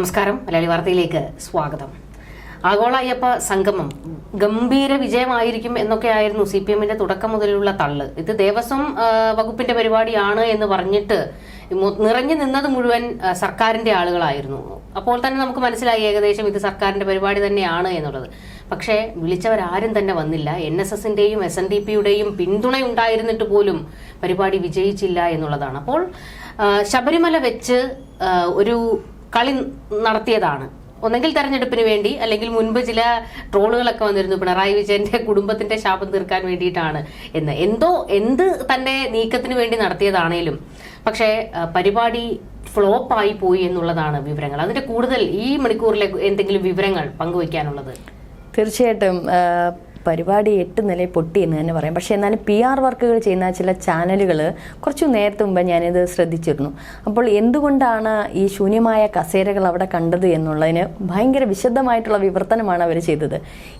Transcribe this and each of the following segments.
നമസ്കാരം. മലയാളി വാർത്തയിലേക്ക് സ്വാഗതം. ആഗോള അയ്യപ്പ സംഗമം ഗംഭീര വിജയമായിരിക്കും എന്നൊക്കെയായിരുന്നു സി പി എമ്മിന്റെ തുടക്കം മുതലുള്ള തള്ള്. ഇത് ദേവസ്വം വകുപ്പിന്റെ പരിപാടിയാണ് എന്ന് പറഞ്ഞിട്ട് നിറഞ്ഞു നിന്നത് മുഴുവൻ സർക്കാരിന്റെ ആളുകളായിരുന്നു. അപ്പോൾ തന്നെ നമുക്ക് മനസ്സിലായി ഏകദേശം ഇത് സർക്കാരിന്റെ പരിപാടി തന്നെയാണ് എന്നുള്ളത്. പക്ഷേ വിളിച്ചവരാരും തന്നെ വന്നില്ല. എൻ എസ് എസിന്റെയും എസ് എൻ ഡി പിയുടെയും പിന്തുണയുണ്ടായിരുന്നിട്ട് പോലും പരിപാടി വിജയിച്ചില്ല എന്നുള്ളതാണ്. അപ്പോൾ ശബരിമല വെച്ച് ഒരു കളി നടത്തിയതാണ്. ഒന്നെങ്കിൽ തെരഞ്ഞെടുപ്പിന് വേണ്ടി അല്ലെങ്കിൽ മുൻപ് ചില ട്രോളുകളൊക്കെ വന്നിരുന്നു പിണറായി വിജയന്റെ കുടുംബത്തിന്റെ ശാപം തീർക്കാൻ വേണ്ടിയിട്ടാണ് എന്ന്. എന്തോ എന്ത് തന്റെ നീക്കത്തിന് വേണ്ടി നടത്തിയതാണേലും. പക്ഷേ പരിപാടി ഫ്ലോപ്പായി പോയി എന്നുള്ളതാണ് വിവരങ്ങൾ. അതിന്റെ കൂടുതൽ ഈ മണിക്കൂറിലെ എന്തെങ്കിലും വിവരങ്ങൾ പങ്കുവയ്ക്കാനുള്ളത്? തീർച്ചയായിട്ടും പരിപാടി എട്ട് നില പൊട്ടി എന്ന് തന്നെ പറയാം. പക്ഷേ എന്നാലും പി ആർ വർക്കുകൾ ചെയ്യുന്ന ചില ചാനലുകൾ കുറച്ചു നേരത്തെ മുമ്പ് ഞാനിത് ശ്രദ്ധിച്ചിരുന്നു. അപ്പോൾ എന്തുകൊണ്ടാണ് ഈ ശൂന്യമായ കസേരകൾ അവിടെ കണ്ടത് എന്നുള്ളതിന് ഭയങ്കര വിശദമായിട്ടുള്ള വിവർത്തനമാണ് അവർ ചെയ്തത്.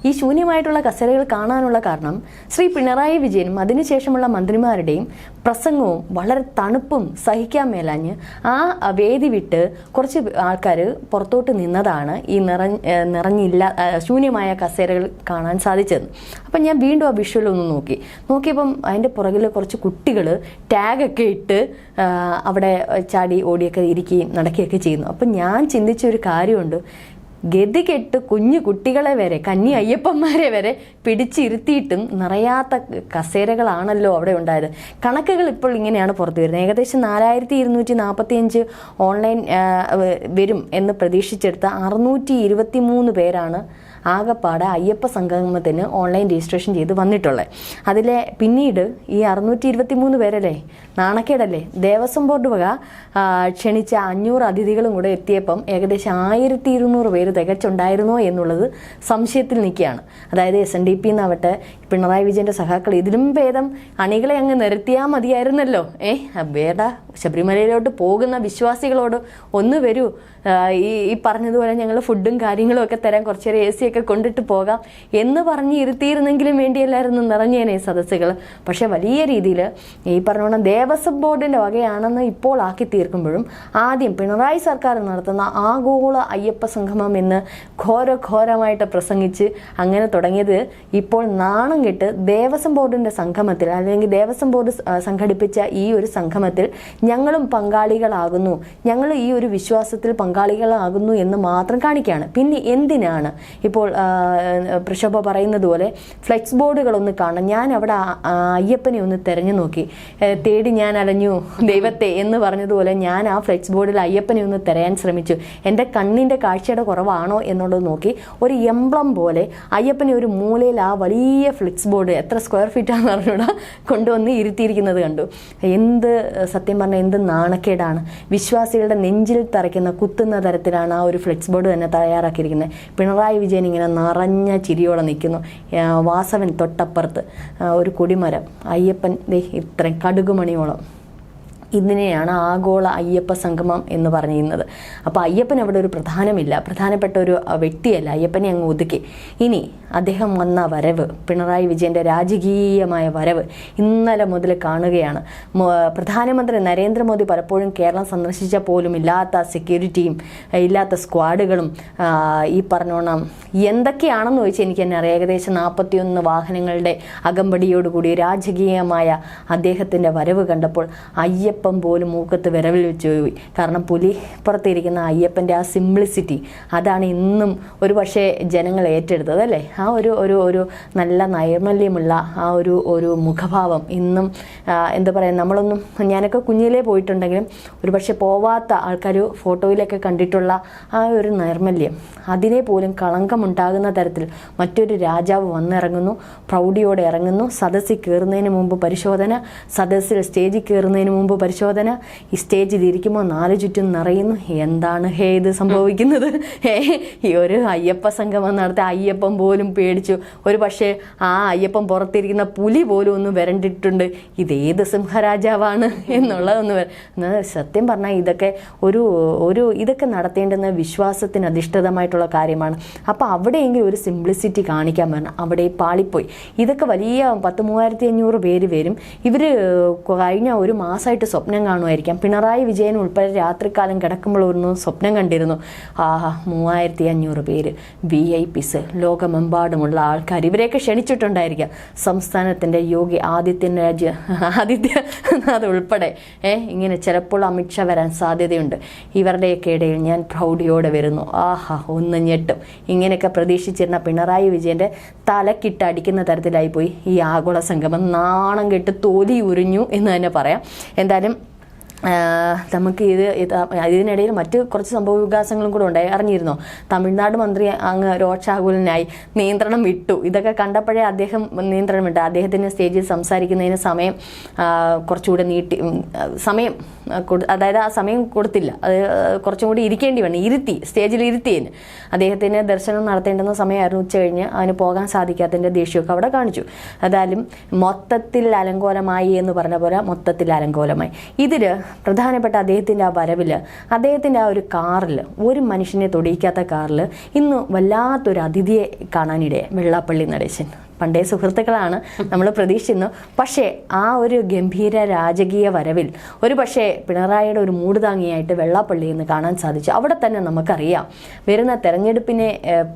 ഈ ശൂന്യമായിട്ടുള്ള കസേരകൾ കാണാനുള്ള കാരണം ശ്രീ പിണറായി വിജയനും അതിനുശേഷമുള്ള മന്ത്രിമാരുടെയും പ്രസംഗവും വളരെ തണുപ്പും സഹിക്കാൻ മേലാഞ്ഞ് ആ വേദി വിട്ട് കുറച്ച് ആൾക്കാർ പുറത്തോട്ട് നിന്നതാണ് ഈ നിറഞ്ഞ നിറഞ്ഞില്ല ശൂന്യമായ കസേരകൾ കാണാൻ സാധിച്ചത്. അപ്പം ഞാൻ വീണ്ടും ആ വിഷ്വൽ ഒന്ന് നോക്കി. നോക്കിയപ്പം അതിന്റെ പുറകിൽ കുറച്ച് കുട്ടികൾ ടാഗൊക്കെ ഇട്ട് അവിടെ ചാടി ഓടിയൊക്കെ ഇരിക്കുകയും നടക്കുകയൊക്കെ ചെയ്യുന്നു. അപ്പം ഞാൻ ചിന്തിച്ച ഒരു കാര്യമുണ്ട്. ഗതികെട്ട് കുഞ്ഞു കുട്ടികളെ വരെ കന്നി അയ്യപ്പന്മാരെ വരെ പിടിച്ചിരുത്തിയിട്ടും നിറയാത്ത കസേരകളാണല്ലോ അവിടെ ഉണ്ടായത്. കണക്കുകൾ ഇപ്പോൾ ഇങ്ങനെയാണ് പുറത്തു വരുന്നത്. ഏകദേശം നാലായിരത്തി ഇരുന്നൂറ്റി നാൽപ്പത്തി അഞ്ച് ഓൺലൈൻ വരും എന്ന് പ്രതീക്ഷിച്ചെടുത്ത അറുന്നൂറ്റി ഇരുപത്തി മൂന്ന് പേരാണ് ആകപ്പാടെ അയ്യപ്പ സംഗമത്തിന് ഓൺലൈൻ രജിസ്ട്രേഷൻ ചെയ്ത് വന്നിട്ടുള്ളത്. അതിലെ പിന്നീട് ഈ അറുന്നൂറ്റി ഇരുപത്തി മൂന്ന് പേരല്ലേ നാണക്കേടല്ലേ? ദേവസ്വം ബോർഡ് വക ക്ഷണിച്ച അഞ്ഞൂറ് അതിഥികളും കൂടെ എത്തിയപ്പം ഏകദേശം ആയിരത്തി ഇരുന്നൂറ് പേര് തികച്ചുണ്ടായിരുന്നോ എന്നുള്ളത് സംശയത്തിൽ നിൽക്കുകയാണ്. അതായത് എസ് എൻ ഡി പി എന്നാവട്ടെ പിണറായി വിജയന്റെ സഹാക്കൾ ഇതിലും ഭേദം അണികളെ അങ്ങ് നിരത്തിയാൽ മതിയായിരുന്നല്ലോ. ഏ വേട ശബരിമലയിലോട്ട് പോകുന്ന വിശ്വാസികളോട് ഒന്ന് വരൂ. ഈ ഈ പറഞ്ഞതുപോലെ ഞങ്ങൾ ഫുഡും കാര്യങ്ങളും ഒക്കെ തരാൻ കുറച്ചേരം എ സി ഒക്കെ കൊണ്ടിട്ട് പോകാം എന്ന് പറഞ്ഞ് ഇരുത്തിയിരുന്നെങ്കിലും വേണ്ടിയല്ലായിരുന്നു നിറഞ്ഞേനെ സദസ്സുകൾ പക്ഷേ വലിയ രീതിയിൽ ഈ പറഞ്ഞോണം ദേവസ്വം ബോർഡിന്റെ വകയാണെന്ന് ഇപ്പോൾ ആക്കി തീർക്കുമ്പോഴും ആദ്യം പിണറായി സർക്കാർ നടത്തുന്ന ആഗോള അയ്യപ്പ സംഗമം എന്ന് ഘോരഘോരമായിട്ട് പ്രസംഗിച്ച് അങ്ങനെ തുടങ്ങിയത് ഇപ്പോൾ നാണം കെട്ട് ദേവസ്വം ബോർഡിന്റെ സംഗമത്തിൽ അല്ലെങ്കിൽ ദേവസ്വം ബോർഡ് സംഘടിപ്പിച്ച ഈ ഒരു സംഗമത്തിൽ ഞങ്ങളും പങ്കാളികളാകുന്നു. ഞങ്ങൾ ഈ ഒരു വിശ്വാസത്തിൽ പങ്കാളികളാകുന്നു എന്ന് മാത്രം കാണിക്കുകയാണ്. പിന്നെ എന്തിനാണ് ഇപ്പോൾ പ്രശോഭ പറയുന്നത് പോലെ ഫ്ലെക്സ് ബോർഡുകളൊന്ന് കാണാം ഞാൻ അവിടെ അയ്യപ്പനെ ഒന്ന് തെരഞ്ഞു നോക്കി. ഏ, തേടി ഞാൻ അലഞ്ഞു. ദൈവത്തെ എന്ന് പറഞ്ഞതുപോലെ ഞാൻ ആ ഫ്ലെക്സ് ബോർഡിൽ അയ്യപ്പനെ ഒന്ന് തിരയാൻ ശ്രമിച്ചു. എന്റെ കണ്ണിന്റെ കാഴ്ചയുടെ കുറവാണോ എന്നുള്ളത് നോക്കി ഒരു എംബ്ലം പോലെ അയ്യപ്പനെ ഒരു മൂലയിൽ ആ വലിയ ഫ്ലെക്സ് ബോർഡ് എത്ര സ്ക്വയർ ഫീറ്റാണെന്ന് പറഞ്ഞൂടാ കൊണ്ടുവന്ന് ഇരുത്തിയിരിക്കുന്നത് കണ്ടു. എന്ത് സത്യം പറഞ്ഞാൽ എന്ത് നാണക്കേടാണ്. വിശ്വാസികളുടെ നെഞ്ചിൽ തറയ്ക്കുന്ന കുത്തുന്ന തരത്തിലാണ് ആ ഒരു ഫ്ലെക്സ് ബോർഡ് തന്നെ തയ്യാറാക്കിയിരിക്കുന്നത്. പിണറായി വിജയൻ ഇങ്ങനെ നിറഞ്ഞ ചിരിയോടെ നിൽക്കുന്നു. വാസവൻ തൊട്ടപ്പുറത്ത് ഒരു കൊടിമരം. അയ്യപ്പൻ ദേ ഇത്രയും 了。ഇതിനെയാണ് ആഗോള അയ്യപ്പ സംഗമം എന്ന് പറയുന്നത് അപ്പോൾ അയ്യപ്പൻ അവിടെ ഒരു പ്രധാനമില്ല. പ്രധാനപ്പെട്ട ഒരു വ്യക്തിയല്ല. അയ്യപ്പനെ അങ്ങ് ഒതുക്കി. ഇനി അദ്ദേഹം വന്ന വരവ് പിണറായി വിജയന്റെ രാജകീയമായ വരവ് ഇന്നലെ മുതൽ കാണുകയാണ്. പ്രധാനമന്ത്രി നരേന്ദ്രമോദി പലപ്പോഴും കേരളം സന്ദർശിച്ച പോലും ഇല്ലാത്ത സെക്യൂരിറ്റിയും ഇല്ലാത്ത സ്ക്വാഡുകളും ഈ പറഞ്ഞോണം എന്തൊക്കെയാണെന്ന് ചോദിച്ചാൽ എനിക്ക് തന്നെ അറിയാം. ഏകദേശം നാൽപ്പത്തിയൊന്ന് വാഹനങ്ങളുടെ അകമ്പടിയോടുകൂടി രാജകീയമായ അദ്ദേഹത്തിന്റെ വരവ് കണ്ടപ്പോൾ അയ്യപ്പൻ പോലും മൂക്കത്ത് വിരവിൽ വെച്ച് പോയി. കാരണം പുലി പുറത്തിരിക്കുന്ന അയ്യപ്പന്റെ ആ സിംപ്ലിസിറ്റി അതാണ് ഇന്നും ഒരു പക്ഷേ ജനങ്ങൾ ഏറ്റെടുത്തത് അല്ലേ? ആ ഒരു ഒരു ഒരു നല്ല നൈർമല്യമുള്ള ആ ഒരു ഒരു മുഖഭാവം ഇന്നും എന്താ പറയുക നമ്മളൊന്നും ഞാനൊക്കെ കുഞ്ഞിലേ പോയിട്ടുണ്ടെങ്കിലും ഒരു പക്ഷേ പോവാത്ത ആൾക്കാർ ഫോട്ടോയിലൊക്കെ കണ്ടിട്ടുള്ള ആ ഒരു നൈർമല്യം. അതിനെ പോലും കളങ്കമുണ്ടാകുന്ന തരത്തിൽ മറ്റൊരു രാജാവ് വന്നിറങ്ങുന്നു പ്രൗഢിയോടെ ഇറങ്ങുന്നു. സദസ്സിൽ കയറുന്നതിന് മുമ്പ് പരിശോധന സദസ്സിൽ സ്റ്റേജിൽ കയറുന്നതിന് മുമ്പ് പരിശോധന ഈ സ്റ്റേജിൽ ഇരിക്കുമ്പോൾ നാല് ചുറ്റും നിറയുന്നു. എന്താണ് ഹേ ഇത് സംഭവിക്കുന്നത്? ഹേ ഈ ഒരു അയ്യപ്പ സംഗമം നടത്തി അയ്യപ്പം പോലും പേടിച്ചു. ഒരു പക്ഷേ ആ അയ്യപ്പം പുറത്തിരിക്കുന്ന പുലി പോലും ഒന്ന് വരണ്ടിട്ടുണ്ട്. ഇതേത് സിംഹരാജാവാണ് എന്നുള്ളതൊന്ന് സത്യം പറഞ്ഞാൽ ഇതൊക്കെ ഒരു ഒരു ഇതൊക്കെ നടത്തേണ്ടുന്ന വിശ്വാസത്തിന് അധിഷ്ഠിതമായിട്ടുള്ള കാര്യമാണ്. അപ്പോൾ അവിടെയെങ്കിലും ഒരു സിംപ്ലിസിറ്റി കാണിക്കാൻ പറഞ്ഞു അവിടെ പാളിപ്പോയി. ഇതൊക്കെ വലിയ പത്ത് മൂവായിരത്തി അഞ്ഞൂറ് പേര് വരും. ഇവർ കഴിഞ്ഞ ഒരു മാസമായിട്ട് സ്വപ്നം കാണുമായിരിക്കാം. പിണറായി വിജയൻ ഉൾപ്പെടെ രാത്രികാലം കിടക്കുമ്പോഴൊന്നും സ്വപ്നം കണ്ടിരുന്നു. ആഹാ മൂവായിരത്തി അഞ്ഞൂറ് പേര് വി ഐ പിസ് ലോകമെമ്പാടുമുള്ള ആൾക്കാർ ഇവരെയൊക്കെ ക്ഷണിച്ചിട്ടുണ്ടായിരിക്കാം. സംസ്ഥാനത്തിന്റെ യോഗി ആദിത്യരാജ് ആദിത്യനാഥ് ഉൾപ്പെടെ ഏഹ് ഇങ്ങനെ ചിലപ്പോൾ അമിത്ഷാ വരാൻ സാധ്യതയുണ്ട്. ഇവരുടെയൊക്കെ ഇടയിൽ ഞാൻ പ്രൗഢിയോടെ വരുന്നു. ആഹാ ഒന്ന് ഞെട്ടും. ഇങ്ങനെയൊക്കെ പ്രതീക്ഷിച്ചിരുന്ന പിണറായി വിജയന്റെ തലക്കിട്ട് അടിക്കുന്ന തരത്തിലായി പോയി ഈ ആഗോള സംഗമം നാണം കെട്ട് തോലി ഉരിഞ്ഞു എന്ന് തന്നെ പറയാം. എന്തായാലും നമുക്ക് ഇത് ഇത് ഇതിനിടയിൽ മറ്റ് കുറച്ച് സംഭവ വികാസങ്ങളും കൂടെ ഉണ്ടായി. അറിഞ്ഞിരുന്നോ? തമിഴ്നാട് മന്ത്രി അങ്ങ് രോക്ഷാകുലനായി നിയന്ത്രണം വിട്ടു. ഇതൊക്കെ കണ്ടപ്പോഴേ അദ്ദേഹം നിയന്ത്രണം വിട്ടു. അദ്ദേഹത്തിന് സ്റ്റേജിൽ സംസാരിക്കുന്നതിന് സമയം കുറച്ചുകൂടെ നീട്ടി സമയം അതായത് ആ സമയം കൊടുത്തില്ല. അത് കുറച്ചും കൂടി ഇരിക്കേണ്ടി വന്നു. ഇരുത്തി സ്റ്റേജിൽ ഇരുത്തിയതിന്. അദ്ദേഹത്തിന് ദർശനം നടത്തേണ്ടുന്ന സമയമായിരുന്നു ഉച്ച കഴിഞ്ഞ്. അതിന് പോകാൻ സാധിക്കാത്തതിന്റെ ദേഷ്യമൊക്കെ അവിടെ കാണിച്ചു. അതായാലും മൊത്തത്തിൽ അലങ്കോലമായി എന്ന് പറഞ്ഞ പോലെ മൊത്തത്തിൽ അലങ്കോലമായി. ഇതിൽ പ്രധാനപ്പെട്ട അദ്ദേഹത്തിന്റെ ആ വരവിൽ അദ്ദേഹത്തിന്റെ ആ ഒരു കാറിൽ ഒരു മനുഷ്യനെ തൊടിയിക്കാത്ത കാറിൽ ഇന്ന് വല്ലാത്തൊരു അതിഥിയെ കാണാനിടയെ വെള്ളാപ്പള്ളി നടേശൻ. പണ്ടേ സുഹൃത്തുക്കളാണ് നമ്മൾ പ്രതീക്ഷിക്കുന്നു പക്ഷേ ആ ഒരു ഗംഭീര രാജകീയ വരവിൽ ഒരു പക്ഷേ പിണറായിയുടെ ഒരു മൂടുതാങ്ങിയായിട്ട് വെള്ളാപ്പള്ളി എന്ന് കാണാൻ സാധിച്ചു. അവിടെ തന്നെ നമുക്കറിയാം. വരുന്ന തെരഞ്ഞെടുപ്പിനെ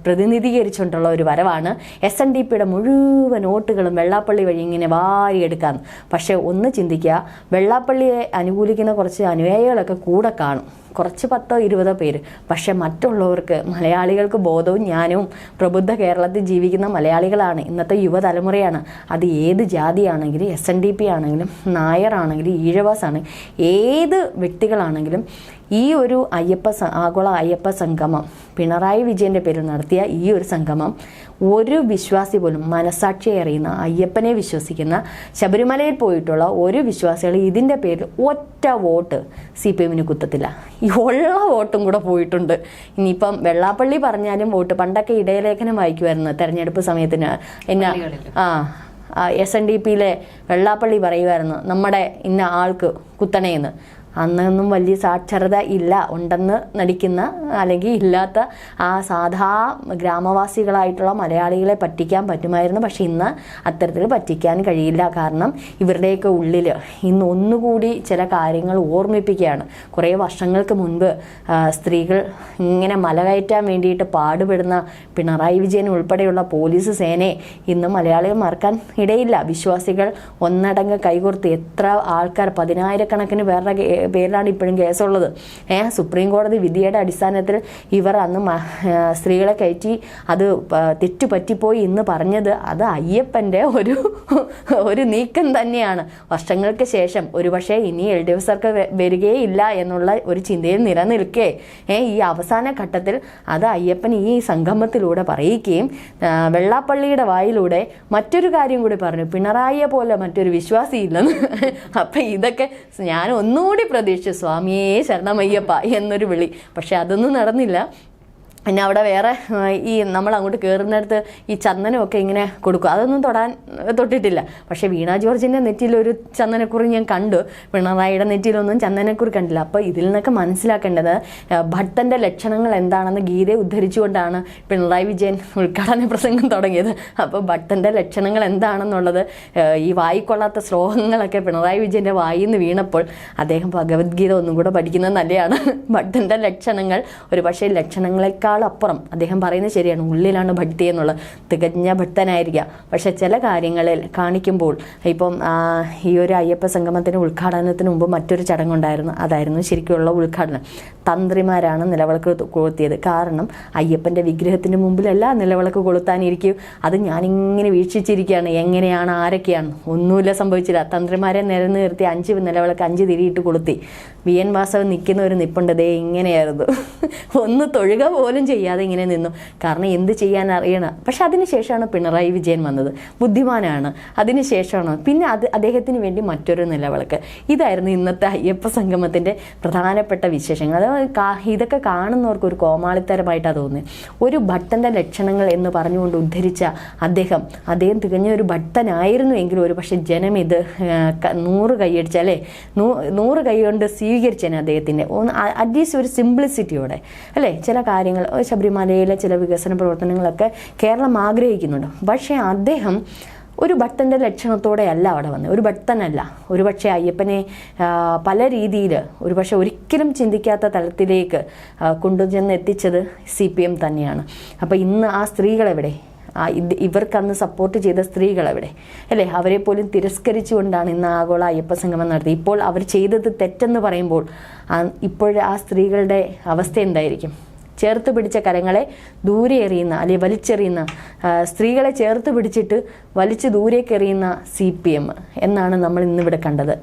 പ്രതിനിധീകരിച്ചുകൊണ്ടുള്ള ഒരു വരവാണ് എസ് എൻ ഡി പിയുടെ മുഴുവൻ വോട്ടുകളും വെള്ളാപ്പള്ളി വഴി ഇങ്ങനെ വാരിയെടുക്കാന്ന് പക്ഷേ ഒന്ന് ചിന്തിക്കുക. വെള്ളാപ്പള്ളിയെ അനുകൂലിക്കുന്ന കുറച്ച് അനുയായികളൊക്കെ കൂടെ കാണും. കുറച്ച് പത്തോ ഇരുപതോ പേര്. പക്ഷെ മറ്റുള്ളവർക്ക് മലയാളികൾക്ക് ബോധവും ജ്ഞാനവും പ്രബുദ്ധ കേരളത്തിൽ ജീവിക്കുന്ന മലയാളികളാണ്. ഇന്നത്തെ യുവതലമുറയാണ്. അത് ഏത് ജാതിയാണെങ്കിലും എസ് എൻ ഡി പി ആണെങ്കിലും നായറാണെങ്കിലും ഈഴവാസ് ആണ് ഏത് വ്യക്തികളാണെങ്കിലും ഈ ഒരു അയ്യപ്പ ആഗോള അയ്യപ്പ സംഗമം പിണറായി വിജയന്റെ പേരിൽ നടത്തിയ ഈ ഒരു സംഗമം ഒരു വിശ്വാസി പോലും മനസാക്ഷി അറിയുന്ന അയ്യപ്പനെ വിശ്വസിക്കുന്ന ശബരിമലയിൽ പോയിട്ടുള്ള ഒരു വിശ്വാസികൾ ഇതിന്റെ പേരിൽ ഒറ്റ വോട്ട് സി പി എമ്മിന് കുത്തത്തില്ല. ഈ ഉള്ള വോട്ടും കൂടെ പോയിട്ടുണ്ട്. ഇനിയിപ്പം വെള്ളാപ്പള്ളി പറഞ്ഞാലും വോട്ട് പണ്ടൊക്കെ ഇടയലേഖനം വായിക്കുമായിരുന്നു തെരഞ്ഞെടുപ്പ് സമയത്തിന്. എന്നാ ആ എസ് എൻ ഡി പിയിലെ വെള്ളാപ്പള്ളി പറയുമായിരുന്നു നമ്മുടെ ഇന്ന ആൾക്ക് കുത്തണേന്ന്. അന്നൊന്നും വലിയ സാക്ഷരത ഇല്ല ഉണ്ടെന്ന് നടിക്കുന്ന അല്ലെങ്കിൽ ഇല്ലാത്ത ആ സാധാ ഗ്രാമവാസികളായിട്ടുള്ള മലയാളികളെ പറ്റിക്കാൻ പറ്റുമായിരുന്നു. പക്ഷെ ഇന്ന് അത്തരത്തിൽ പറ്റിക്കാൻ കഴിയില്ല. കാരണം ഇവരുടെയൊക്കെ ഉള്ളിൽ ഇന്ന് ഒന്നുകൂടി ചില കാര്യങ്ങൾ ഓർമ്മിപ്പിക്കുകയാണ്. കുറേ വർഷങ്ങൾക്ക് മുൻപ് സ്ത്രീകൾ ഇങ്ങനെ മലകയറ്റാൻ വേണ്ടിയിട്ട് പാടുപെടുന്ന പിണറായി വിജയൻ ഉൾപ്പെടെയുള്ള പോലീസ് സേനയെ ഇന്ന് മലയാളികൾ മറക്കാൻ ഇടയില്ല. വിശ്വാസികൾ ഒന്നടങ്ങ് കൈകോർത്ത് എത്ര ആൾക്കാർ പതിനായിരക്കണക്കിന് പേരുടെ പേരിലാണ് ഇപ്പോഴും കേസുള്ളത്. ഏഹ് സുപ്രീം കോടതി വിധിയുടെ അടിസ്ഥാനത്തിൽ ഇവർ അന്ന് സ്ത്രീകളെ കയറ്റി അത് തെറ്റുപറ്റിപ്പോയി തെറ്റു പറ്റിപ്പോയി ഇന്ന് പറഞ്ഞത് അത് അയ്യപ്പന്റെ ഒരു ഒരു നീക്കം തന്നെയാണ്. വർഷങ്ങൾക്ക് ശേഷം ഒരുപക്ഷെ ഇനി എൽ ഡി എഫ് സർക്കാർ വ- വരികയില്ല എന്നുള്ള ഒരു ചിന്തയിൽ നിലനിൽക്കേ. ഏ ഈ അവസാന ഘട്ടത്തിൽ അത് അയ്യപ്പൻ ഈ സംഗമത്തിലൂടെ പറയിക്കുകയും ആ, വെള്ളാപ്പള്ളിയുടെ വായിലൂടെ മറ്റൊരു കാര്യം കൂടി പറഞ്ഞു. പിണറായിയെ പോലെ മറ്റൊരു വിശ്വാസി ഇല്ലെന്ന് അപ്പം ഇതൊക്കെ ഞാൻ ഒന്നുകൂടി പ്രതീക്ഷിച്ചു സ്വാമിയേ ശരണമയ്യപ്പ എന്നൊരു വിളി. പക്ഷെ അതൊന്നും നടന്നില്ല. പിന്നെ അവിടെ വേറെ ഈ നമ്മൾ അങ്ങോട്ട് കയറുന്നിടത്ത് ഈ ചന്ദനമൊക്കെ ഇങ്ങനെ കൊടുക്കും. അതൊന്നും തൊടാൻ തൊട്ടിട്ടില്ല. പക്ഷേ വീണ ജോർജിന്റെ നെറ്റിയിലൊരു ചന്ദനക്കുറി ഞാൻ കണ്ടു. പിണറായിയുടെ നെറ്റിയിലൊന്നും ചന്ദനക്കുറി കണ്ടില്ല. അപ്പോൾ ഇതിൽ നിന്നൊക്കെ മനസ്സിലാക്കേണ്ടത് ഭട്ടന്റെ ലക്ഷണങ്ങൾ എന്താണെന്ന് ഗീതയെ ഉദ്ധരിച്ചുകൊണ്ടാണ് പിണറായി വിജയൻ ഉദ്ഘാടന പ്രസംഗം തുടങ്ങിയത്. അപ്പോൾ ഭക്തന്റെ ലക്ഷണങ്ങൾ എന്താണെന്നുള്ളത് ഈ വായിക്കൊള്ളാത്ത ശ്ലോകങ്ങളൊക്കെ പിണറായി വിജയന്റെ വായിൽ നിന്ന് വീണപ്പോൾ അദ്ദേഹം ഭഗവത്ഗീത ഒന്നും കൂടെ പഠിക്കുന്നത് നല്ലതാണ് ഭക്തന്റെ ലക്ഷണങ്ങൾ ഒരു പക്ഷേ ലക്ഷണങ്ങളെക്കാൾ അപ്പുറം അദ്ദേഹം പറയുന്നത് ശരിയാണ്. ഉള്ളിലാണ് ഭക്തി എന്നുള്ളത്. തികഞ്ഞ ഭക്തനായിരിക്കാം പക്ഷെ ചില കാര്യങ്ങളിൽ കാണിക്കുമ്പോൾ ഇപ്പം ഈ ഒരു അയ്യപ്പ സംഗമത്തിന് ഉദ്ഘാടനത്തിന് മുമ്പ് മറ്റൊരു ചടങ്ങുണ്ടായിരുന്നു. അതായിരുന്നു ശരിക്കുള്ള ഉദ്ഘാടനം. തന്ത്രിമാരാണ് നിലവിളക്ക് കൊളുത്തിയത്. കാരണം അയ്യപ്പന്റെ വിഗ്രഹത്തിന് മുമ്പിലല്ല നിലവിളക്ക് കൊളുത്താനിരിക്കും. അത് ഞാനിങ്ങനെ വീക്ഷിച്ചിരിക്കുകയാണ്. എങ്ങനെയാണ് ആരൊക്കെയാണ്? ഒന്നുമില്ല സംഭവിച്ചില്ല. തന്ത്രിമാരെ നിരന്ന് നിർത്തി അഞ്ച് നിലവിളക്ക് അഞ്ച് തിരിയിട്ട് കൊളുത്തി. വി. എൻ. വാസവൻ നിൽക്കുന്ന ഒരു നിപ്പുണ്ട്. ദേ ഇങ്ങനെയായിരുന്നു. ഒന്ന് തൊഴുക പോലും ചെയ്യാതെ ഇങ്ങനെ നിന്നു. കാരണം എന്ത് ചെയ്യാൻ അറിയണം? പക്ഷെ അതിനുശേഷമാണ് പിണറായി വിജയൻ വന്നത്. ബുദ്ധിമാനാണ്. അതിനുശേഷമാണ് പിന്നെ അത് അദ്ദേഹത്തിന് വേണ്ടി മറ്റൊരു നിലവിളക്ക്. ഇതായിരുന്നു ഇന്നത്തെ അയ്യപ്പ സംഗമത്തിന്റെ പ്രധാനപ്പെട്ട വിശേഷങ്ങൾ. അത് ഇതൊക്കെ കാണുന്നവർക്ക് ഒരു കോമാളിത്തരമായിട്ടാണ് തോന്നുന്നത്. ഒരു ഭട്ടന്റെ ലക്ഷണങ്ങൾ എന്ന് പറഞ്ഞുകൊണ്ട് ഉദ്ധരിച്ച അദ്ദേഹം അദ്ദേഹം തികഞ്ഞ ഒരു ഭക്തനായിരുന്നു എങ്കിലും ഒരു പക്ഷേ ജനം ഇത് നൂറ് കൈയടിച്ച അല്ലേ? നൂ- നൂറ് കൈ കൊണ്ട് സ്വീകരിച്ചേനെ അദ്ദേഹത്തിന്റെ ഒന്ന് അറ്റ്ലീസ്റ്റ് ഒരു സിംപ്ലിസിറ്റിയോടെ. അല്ലേ? ചില കാര്യങ്ങൾ ശബരിമലയിലെ ചില വികസന പ്രവർത്തനങ്ങളൊക്കെ കേരളം ആഗ്രഹിക്കുന്നുണ്ട്. പക്ഷേ അദ്ദേഹം ഒരു ഭക്തന്റെ ലക്ഷണത്തോടെയല്ല അവിടെ വന്നത്. ഒരു ഭക്തനല്ല. ഒരുപക്ഷെ അയ്യപ്പനെ പല രീതിയിൽ ഒരുപക്ഷെ ഒരിക്കലും ചിന്തിക്കാത്ത തലത്തിലേക്ക് കൊണ്ടുചെന്ന് എത്തിച്ചത് സി പി എം തന്നെയാണ്. അപ്പോൾ ഇന്ന് ആ സ്ത്രീകളെവിടെ? ഇവർക്കന്ന് സപ്പോർട്ട് ചെയ്ത സ്ത്രീകളെവിടെ? അല്ലേ? അവരെ പോലും തിരസ്കരിച്ചുകൊണ്ടാണ് ഇന്ന് ആഗോള അയ്യപ്പ സംഗമം നടത്തി ഇപ്പോൾ അവർ ചെയ്തത് തെറ്റെന്ന് പറയുമ്പോൾ ഇപ്പോൾ ആ സ്ത്രീകളുടെ അവസ്ഥ എന്തായിരിക്കും? ചേർത്ത് പിടിച്ച കരങ്ങളെ ദൂരെ എറിയുന്ന അല്ലെങ്കിൽ വലിച്ചെറിയുന്ന സ്ത്രീകളെ ചേർത്ത് പിടിച്ചിട്ട് വലിച്ച് ദൂരേക്ക് എറിയുന്ന സി പി എം എന്നാണ് നമ്മൾ ഇന്നിവിടെ കണ്ടത്.